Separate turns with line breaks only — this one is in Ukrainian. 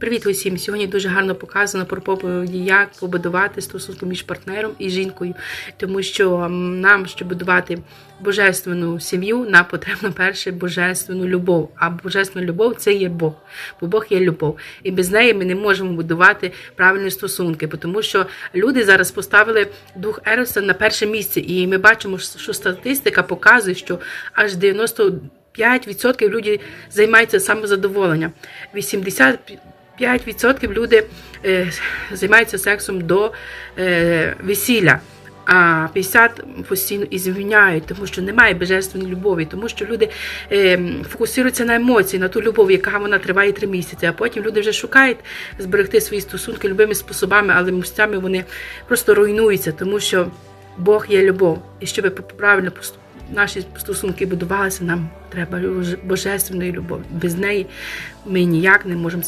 Привіт усім! Сьогодні дуже гарно показано про проповіді, як побудувати стосунки між партнером і жінкою, тому що нам, щоб будувати божественну сім'ю, нам потрібно перше божественну любов. А божественна любов це є Бог, бо Бог є любов. І без неї ми не можемо будувати правильні стосунки, тому що люди зараз поставили дух Ероса на перше місце, і ми бачимо, що статистика показує, що аж 90 5% люди займаються самозадоволенням. 85% люди е, займаються сексом до е, весілля. А 50 постійно і звільняють, тому що немає божественної любові, тому що люди е, фокусуються на емоції, на ту любов, яка вона триває три місяці. А потім люди вже шукають зберегти свої стосунки любими способами, але місцями вони просто руйнуються, тому що Бог є любов. І щоб правильно наші стосунки будувалися, нам треба божественної любові. Без неї ми ніяк не можемо.